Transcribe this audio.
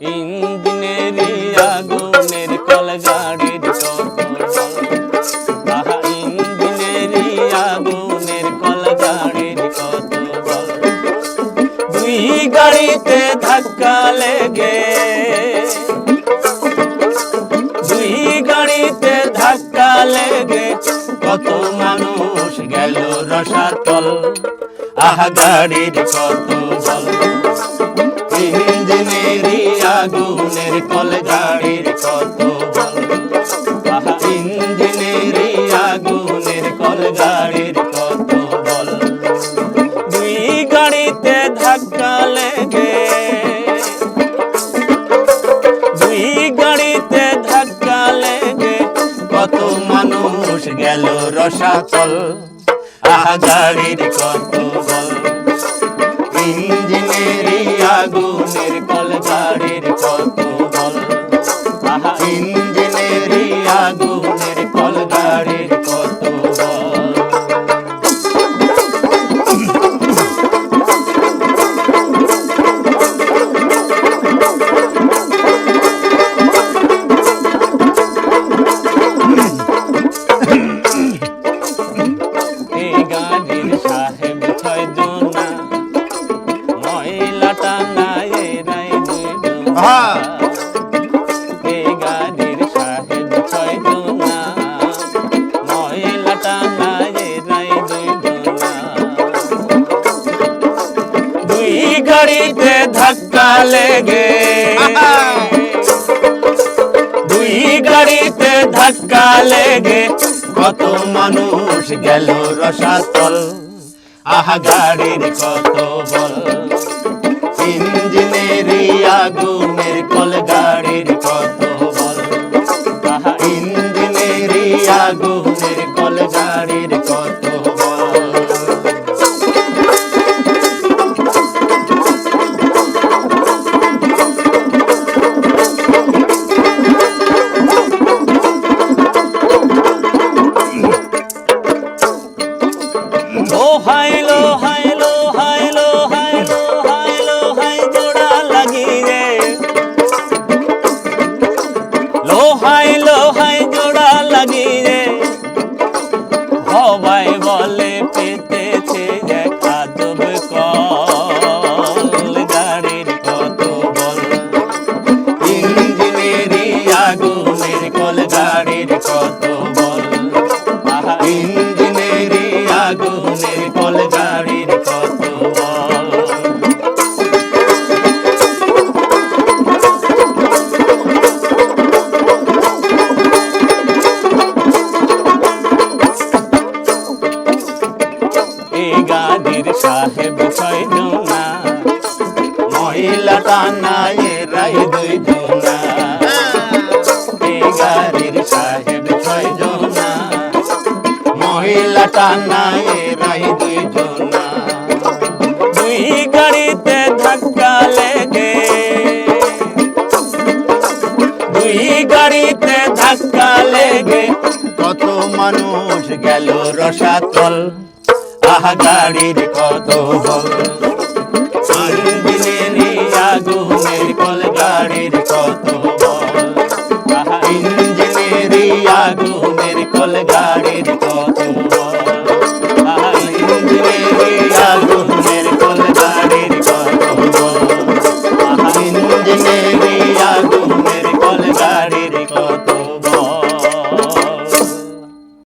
ইঞ্জিনেরি আগুনের কল গাড়ির কত ইঞ্জিনেরি আগুনের কল গাড়ির কত দুই গাড়িতে ধাক্কা লেগে, দুই গাড়িতে ধাক্কা লেগে, কত মানুষ গেল রসাতল। আহা, গাড়ির কত বল? আগুনের কল গাড়ির কত ইঞ্জিনেরি আগুনের কল গাড়ির কত বল দুই গাড়িতে ধাক্কা লেগে, দুই গাড়িতে ধাক্কা লেগে কত মানুষ গেল রসাতল। আহা, গাড়ির কত বল গাড়িতে ধাক্কা লেগে। দুই গাড়িতে ধাক্কা লেগে, কত মানুষ গেল রসাতল। আহা, গাড়ির কত বল। ইঞ্জিনেরি আগুনের কল, গাড়ির কত বল। আহা ইঞ্জিনেরি আগুনের কল, গাড়ির কত low high low high low high জোড়া লাগি রে। লো হাই লো হাই জোড়া লাগি রে। হবাই বলে পেতেছে এক আজব কল, গাড়ির কত বল। ইঞ্জিনেরি আগুনের কল, গাড়ির কত মহিলা টানা এরাই দুই জনা গাড়ির সাহেব গাড়িতে ধাক্কা লেগে দুই গাড়িতে ধাক্কা লেগে কত মানুষ গেল রসাতল আহা গাড়ির কত বল আগুনের কল